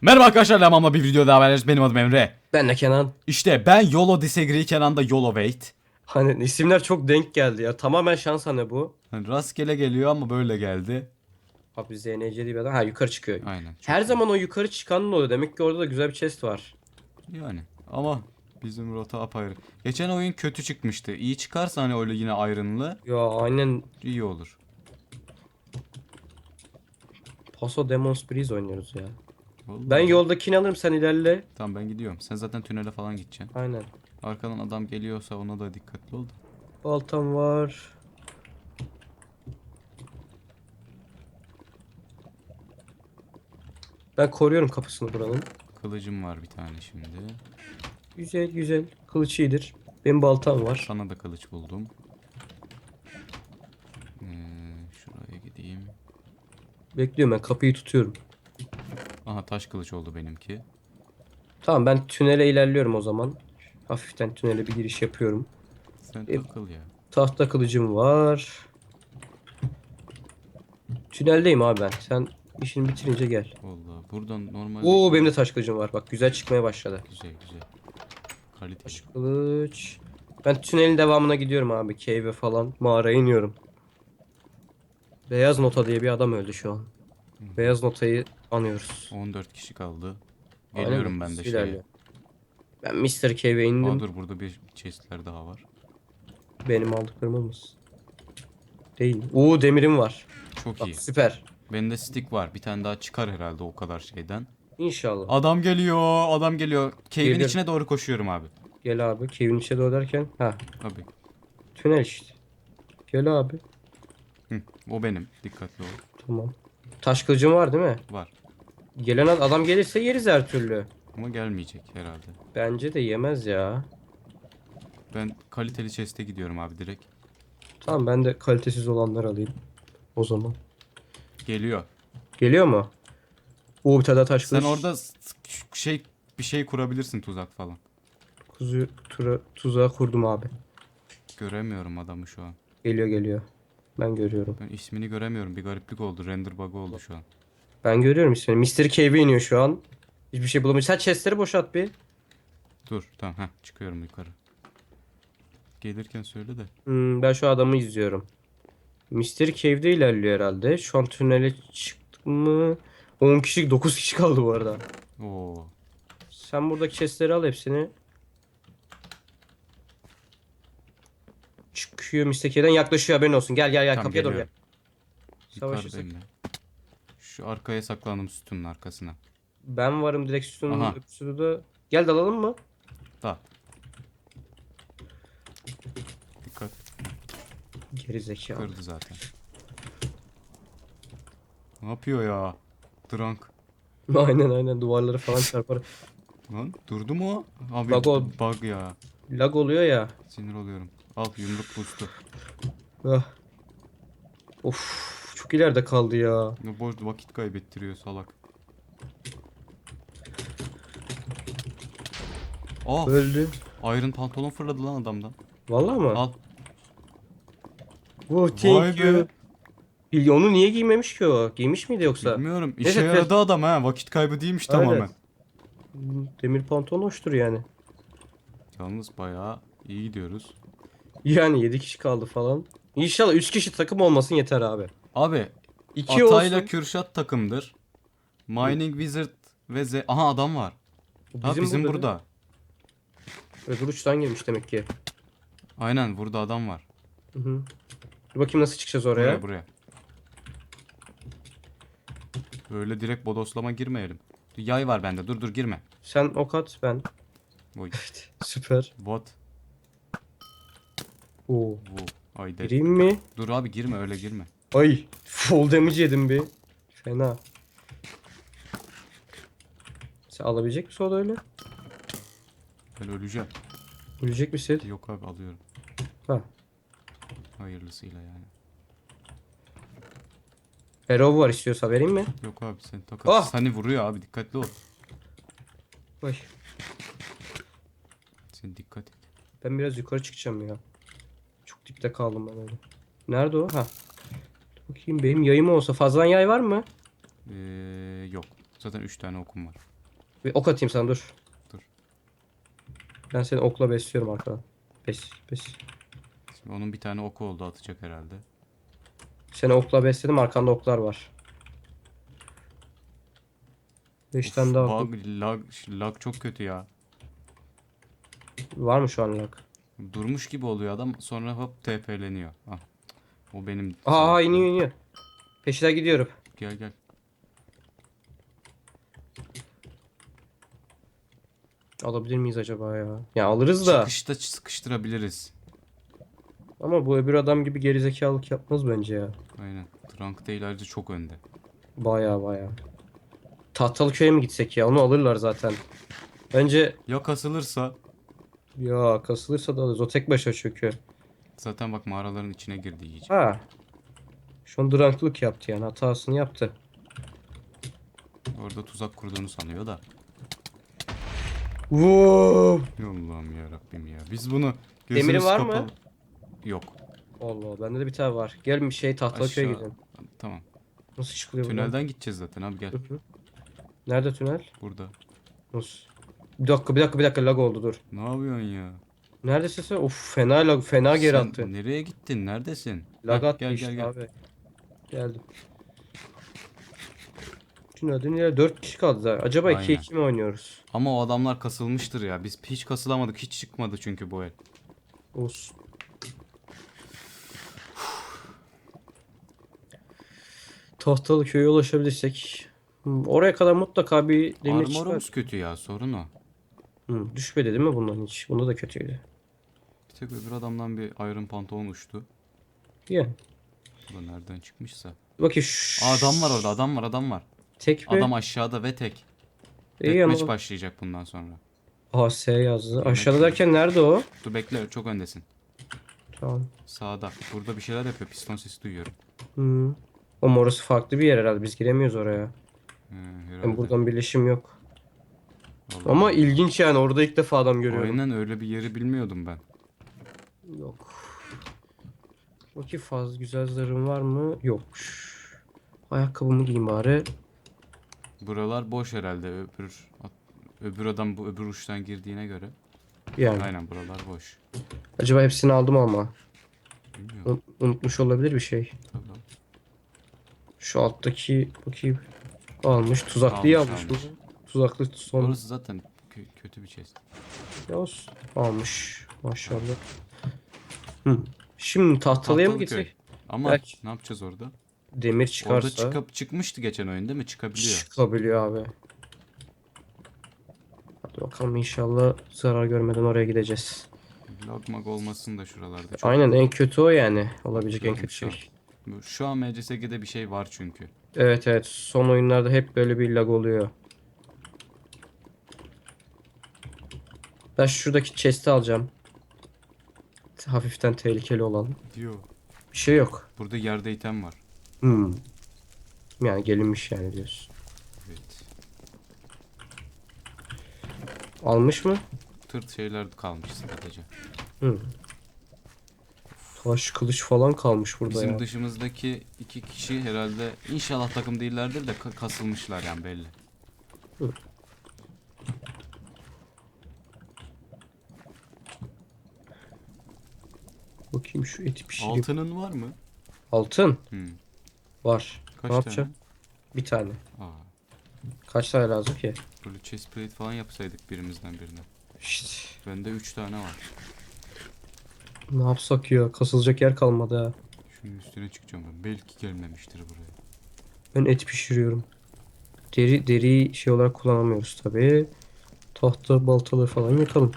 Merhaba arkadaşlar Lemam'la bir video daha beraberiz. Benim adım Emre. Ben de Kenan. İşte ben YOLO disagree Kenan da YOLO wait. Hani isimler çok denk geldi ya. Tamamen şans hani bu. Hani rastgele geliyor ama böyle geldi. Abi ZNC diye bir adam. Ha yukarı çıkıyor. Aynen. çok Her iyi. zaman o yukarı çıkanın oluyor. Demek ki orada da güzel bir chest var. Yani ama bizim rota apayrı. Geçen oyun kötü çıkmıştı. İyi çıkarsa hani öyle yine ayrınlı Ya aynen iyi olur. Paso Demons Breeze oynuyoruz ya. Vallahi. Ben yoldakini alırım sen ilerle. Tamam ben gidiyorum. Sen zaten tünele falan gideceksin. Aynen. Arkadan adam geliyorsa ona da dikkatli ol. da. Baltam var. Ben koruyorum kapısını buranın. Kılıcım var bir tane şimdi. Güzel güzel. Kılıç iyidir. Benim baltam var. Sana da kılıç buldum. Ee, şuraya gideyim. Bekliyorum ben kapıyı tutuyorum. Aha taş kılıç oldu benimki. Tamam ben tünele ilerliyorum o zaman. Hafiften tünele bir giriş yapıyorum. Sen E- takıl ya. Tahta kılıcım var. Tüneldeyim abi ben. Sen işini bitirince gel. Vallahi buradan normal Oo benim de taş kılıcım var. Bak güzel çıkmaya başladı. güzel güzel. Kaliteli. Taş kılıç. Ben tünelin devamına gidiyorum abi. Cave'e falan. Mağaraya iniyorum. Beyaz Nota diye bir adam öldü şu an. Beyaz Nota'yı anıyoruz. 14 kişi kaldı. Geliyorum ben de şeye. Ben Mr. Cave'e indim. Aa dur burada bir chestler daha var. Benim aldıklarım olmasın. Değil. Oo demirim var. Çok Bak iyi. süper. Bende stick var. Bir tane daha çıkar herhalde o kadar şeyden. İnşallah. Adam geliyor. Adam geliyor. Cave'in içine doğru koşuyorum abi. Gel abi. Cave'in içe doğru derken. Ha Abi. tünel işte. Gel abi. Hı, o benim. Dikkatli ol. Tamam. Taş kılıcım var değil mi? Var. Gelen ad- adam gelirse yeriz her türlü. Ama gelmeyecek herhalde. Bence de yemez ya. Ben kaliteli chest'e gidiyorum abi direkt. Tamam ben de kalitesiz olanları alayım. O zaman. Geliyor. Geliyor mu? Oo bir tane daha taş Sen kılıç. orada şey bir şey kurabilirsin tuzak falan. Kuzu tura, tuzağı kurdum abi. Göremiyorum adamı şu an. Geliyor geliyor. Ben görüyorum. Ben ismini göremiyorum. Bir gariplik oldu. Render bug oldu şu an. Ben görüyorum ismini. Mr. Cave'e iniyor şu an. Hiçbir şey bulamayız. Sen chestleri boşalt bir. Dur tamam heh, çıkıyorum yukarı. Gelirken söyle de. Hmm, ben şu adamı izliyorum. Mr. Cave'de ilerliyor herhalde. Şu an tünele çıktık mı? 10 kişi 9 kişi kaldı bu arada. Oo. Sen buradaki chestleri al hepsini. Çıkıyor Mr. Cave'den yaklaşıyor haberin olsun. Gel gel gel Tamam, kapıya doğru gel. geliyorum. Savaşırsak. Yukarıdayım ben. Şu arkaya saklandım sütunun arkasına. Ben varım direkt sütunun Aha. öbürsü de. Gel dalalım mı? Da. Dikkat Geri zekalı. kırdı zaten. Ne yapıyor ya? Drunk. aynen aynen duvarları falan çarpar. Lan durdu mu o? Abi Bug o- bug ya. Lag oluyor ya. Sinir oluyorum. Al yumruk boost'u. Ah. Of çok ileride kaldı ya. Ne boş vakit kaybettiriyor salak. Aa, Öldü. Iron pantolon fırladı lan adamdan. Vallahi mı? Al. Oh, thank Vay be. you. Bil- Onu niye giymemiş ki o? Giymiş miydi yoksa? Bilmiyorum. Neyse, İşe test- yaradı adam ha. Vakit kaybı değilmiş Aynen. tamamen. Demir pantolon hoştur yani. Yalnız bayağı iyi gidiyoruz. Yani 7 kişi kaldı falan. İnşallah 3 kişi takım olmasın yeter abi. Abi 2 Atayla olsun. Kürşat takımdır. Mining Wizard ve Z... Aha adam var. ha bizim burada. burada. Öbür uçtan gelmiş demek ki. Aynen burada adam var. Hı hı. Dur bakayım nasıl çıkacağız oraya. Buraya buraya. Böyle direkt bodoslama girmeyelim. Yay var bende. Dur dur girme. Sen ok at ben. Oy. Süper. Bot. Oo. Bu. Ay. Gireyim mi? Dur abi girme öyle girme. Ay. Full damage yedim bir. Fena. Sen alabilecek misin o da öyle? Ben öleceğim. Ölecek misin? Yok abi alıyorum. Ha. Hayırlısıyla yani. Arrow var istiyorsa vereyim mi? Yok abi sen takat. Ah! Seni vuruyor abi dikkatli ol. Ay. Sen dikkat et. Ben biraz yukarı çıkacağım ya. Çok dipte kaldım ben öyle. Nerede o? Ha. Bakayım benim yayım olsa. Fazladan yay var mı? Ee, yok. Zaten 3 tane okum var. Bir ok atayım sana dur. Dur. Ben seni okla besliyorum arkadan. Bes, bes. Şimdi onun bir tane oku oldu atacak herhalde. Seni okla besledim arkanda oklar var. 5 Of, tane daha ok- bug, lag, lag çok kötü ya. var mı şu an lag? Durmuş gibi oluyor adam sonra hop TP'leniyor. Ah. O benim. Aa iniyor iniyor. Peşine gidiyorum. Gel gel. Alabilir miyiz acaba ya? Ya alırız da. Çıkışta sıkıştırabiliriz. Ama bu öbür adam gibi gerizekalılık yapmaz bence ya. Aynen. Trunk değil ayrıca çok önde. Baya baya. Tahtalıköy'e mi gitsek ya? Onu alırlar zaten. Bence Ya kasılırsa ya kasılırsa da alırız. O tek başa çöküyor. Zaten bak mağaraların içine girdi iyice. Ha. Şu an yaptı yani hatasını yaptı. Orada tuzak kurduğunu sanıyor da. Wow. Allah'ım ya Rabbim ya. Biz bunu Demiri gözümüz var mı? kapalı- Yok. Allah bende de bir tane var. Gel bir şey Tahtalıköy'e Aşağı. gidelim. Tamam. Nasıl çıkılıyor buradan? Tünelden gideceğiz zaten abi gel. Hı hı. Nerede tünel? Burada. Nasıl? Bir dakika bir dakika bir dakika lag oldu dur. Ne yapıyorsun ya? Neredesin sen? Of fena lag fena geri Sen attı. nereye gittin? Neredesin? Lag Heh, attı gel işte gel gel. abi. Geldim. Tünelden ileri 4 kişi kaldı zaten. Acaba Aynen. 2-2 mi oynuyoruz? Ama o adamlar kasılmıştır ya. Biz hiç kasılamadık. Hiç çıkmadı çünkü bu el. Olsun. Tahtalı köye ulaşabilirsek. Hmm, Oraya kadar mutlaka bir demir çıkar. Armorumuz kötü ya. Sorun o. Hmm, düşmedi değil mi bundan hiç? Bunda da kötüydü. Tek öbür adamdan bir Iron pantolon uçtu. Yani. Bu da nereden çıkmışsa. Bakayım şu... Aa, adam var orada. Adam var. Adam var. Tek mi? Adam aşağıda ve tek. İyi ama. Deathmatch başlayacak bundan sonra. AS yazdı. Aşağıda derken nerede o? Dur bekle. Çok öndesin. Tamam. Sağda. Burada bir şeyler yapıyor. Piston sesi duyuyorum. Hmm. Ama orası farklı bir yer herhalde. Biz giremiyoruz oraya. Herhalde. Hem buradan birleşim yok. Vallahi. Ama ilginç yani. Orada ilk defa adam görüyorum. Aynen öyle bir yeri bilmiyordum ben. Yok. Bakayım fazla güzel zırhım var mı? Yokmuş. Ayakkabımı giyeyim bari. Buralar boş herhalde. Öbür öbür adam bu öbür uçtan girdiğine göre. Yani. Aynen buralar boş. Acaba hepsini aldım ama. Bilmiyorum. Un- unutmuş olabilir bir şey. Tabii. Şu alttaki bakayım. Almış. Tuzaklıyı Almış, almış, almış. mı? Tuzaklı son. Orası zaten kö- kötü bir chest. Ya olsun. Almış. Maşallah. Hı. Şimdi tahtalıya mı gitsek? Ama Belki- ne yapacağız orada? Demir çıkarsa. Orada çıkıp çıkmıştı geçen oyun değil mi? Çıkabiliyor. Çıkabiliyor abi. Hadi bakalım inşallah zarar görmeden oraya gideceğiz. Logmag olmasın da şuralarda. Çok Aynen en kötü o yani. Olabilecek en kötü Şu an- şey. Bu- Şu an MCSG'de bir şey var çünkü. Evet evet son oyunlarda hep böyle bir lag oluyor. Ben şuradaki chest'i alacağım. Hafiften tehlikeli olan. Diyor. Bir şey yok. Burada yerde item var. Hmm. Yani gelinmiş yani diyorsun. Evet. Almış mı? Tırt şeyler kalmış sadece. Hmm. Taş kılıç falan kalmış burada Bizim ya. dışımızdaki iki kişi herhalde inşallah takım değillerdir de ka- kasılmışlar yani belli. Bakayım şu eti pişireyim. Altının var mı? Altın Hmm. var. Kaç ne tane? yapacağım? Bir tane. Aa, Kaç tane lazım ki? böyle chest plate falan yapsaydık birimizden birine. İşte. Bende 3 tane var. Ne yapsak ya? Kasılacak yer kalmadı ha. Şunun üstüne çıkacağım ben. Belki gelmemiştir buraya. Ben et pişiriyorum. Deri deri şey olarak kullanamıyoruz tabi. Tahta baltaları falan yakalım.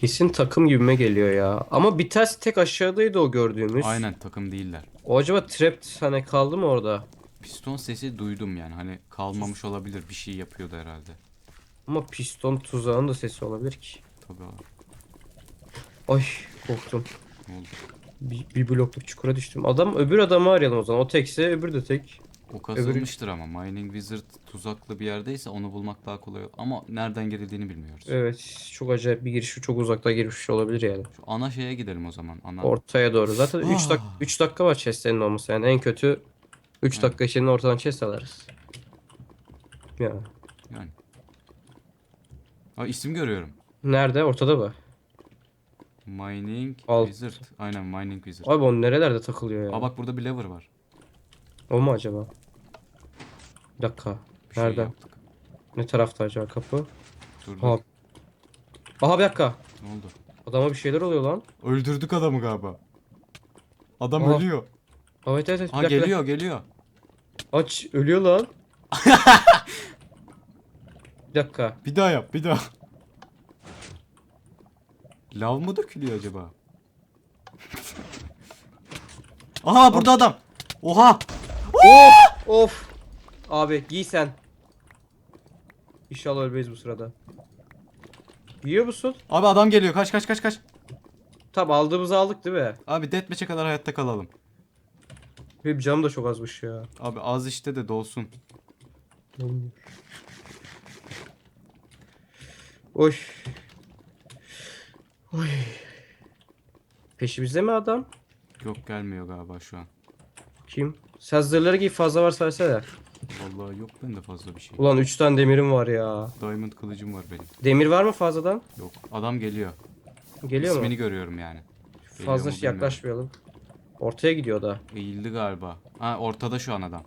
Kesin takım gibime geliyor ya. Ama bir tanesi tek aşağıdaydı o gördüğümüz. Aynen takım değiller. O acaba trapped hani kaldı mı orada? Piston sesi duydum yani. Hani kalmamış olabilir. Bir şey yapıyordu herhalde. Ama piston tuzağın da sesi olabilir ki. Tabii abi. Ay korktum. Ne oldu? Bir, bir blokluk çukura düştüm. Adam öbür adamı arayalım o zaman. O tekse öbür de tek. O kasılmıştır ama Mining Wizard tuzaklı bir yerdeyse onu bulmak daha kolay. Ama nereden girildiğini bilmiyoruz. Evet çok acayip bir giriş çok uzakta girmiş olabilir yani. Şu ana şeye gidelim o zaman. Ana. Ortaya doğru. Zaten 3 dak Ah. 3 dakika var chest'lerin olması yani en kötü 3 dakika içinde ortadan chest alırız. Ya. yani. Ha isim görüyorum. Nerede? Ortada mı? Mining Alt. Wizard. Aynen Mining Wizard. Abi o nerelerde takılıyor ya? Aa bak burada bir lever var. O mu acaba? Bir dakika. Bir şey Nerede? yaptık. Ne tarafta acaba kapı? Dur, dur. Aha. Aha bir dakika. Ne oldu? Adama bir şeyler oluyor lan. Öldürdük adamı galiba. Adam Aa. ölüyor. Evet evet evet. Ha dakika. geliyor geliyor. Aç ölüyor lan. bir dakika. Bir daha yap bir daha. Lav mı dökülüyor acaba? Aha burada adam. Oha. Of of. Abi giy sen. İnşallah ölmeyiz bu sırada. Giyiyor musun? Abi adam geliyor. Kaç kaç kaç kaç. Tamam aldığımızı aldık değil mi? Abi deathmatch'e kadar hayatta kalalım. Benim canım da çok azmış ya. Abi az işte de dolsun. Oy. Oy. Peşimizde mi adam? Yok gelmiyor galiba şu an. Kim? Sen zırhları giy fazla varsa versene. Vallahi yok bende fazla bir şey. Ulan 3 tane demirim var ya. Diamond kılıcım var benim. Demir var mı fazladan? Yok. Adam geliyor. Geliyor İsmini mu? görüyorum yani. Geliyor Fazla mu bilmiyorum. yaklaşmayalım. Ortaya gidiyor da. Eğildi galiba. Ha ortada şu an adam.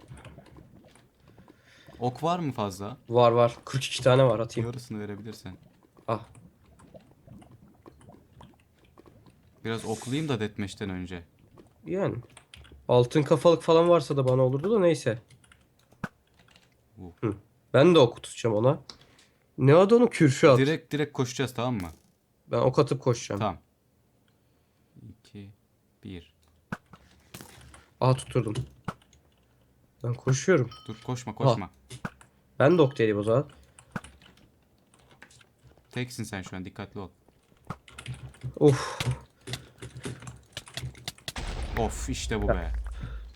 Ok var mı fazla? Var var. 42 tane var atayım. Yarısını verebilirsen. Ah. Biraz oklayayım da deathmatch'ten önce. Yani. Altın kafalık falan varsa da bana olurdu da neyse. Hı. Ben de ok tutacağım ona. Ne adı onun? Kürşat. Direkt direkt koşacağız tamam mı? Ben ok atıp koşacağım. Tamam. 2 1 Aha tutturdum. Ben koşuyorum. Dur koşma koşma. Ben de ok değilim o zaman. Teksin sen şu an dikkatli ol. Of. Of işte bu be.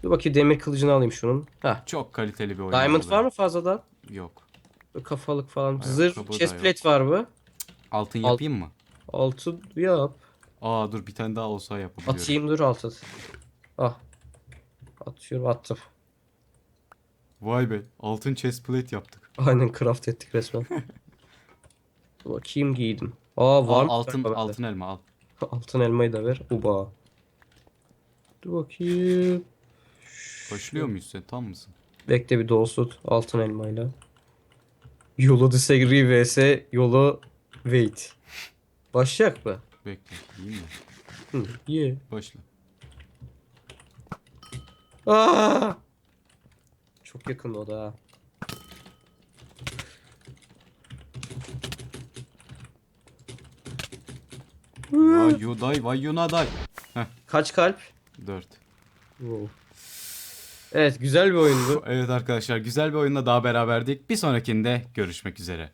Dur bakayım demir kılıcını alayım şunun. Heh. Çok kaliteli bir oyun. Diamond oldu. var mı fazladan? Yok. Böyle kafalık falan. Ayakkabı Zırh, da chest yok. plate var mı? Altın Alt- yapayım mı? Altın yap. Aa dur bir tane daha olsa yapabiliyorum. Atayım dur altın. Ah. Atıyorum attım. Vay be altın chest plate yaptık. Aynen craft ettik resmen. Dur bakayım giydim. Aa var Al, mı? altın Bende. altın elma al. Altın elmayı da ver. Uba. Dur bakayım. Başlıyor muyuz sen tam mısın? Bekle bir dolsun altın elmayla. Yolo disagree vs Yolo wait. Başlayacak mı? Bekle iyi mi? Hı, ye. Başla. Aa! Çok yakın o da. ha. Ya yuday vay yunaday. Heh Kaç kalp? 4. Wow. Evet güzel bir oyundu. Evet arkadaşlar güzel bir oyunla daha beraberdik. Bir sonrakinde görüşmek üzere.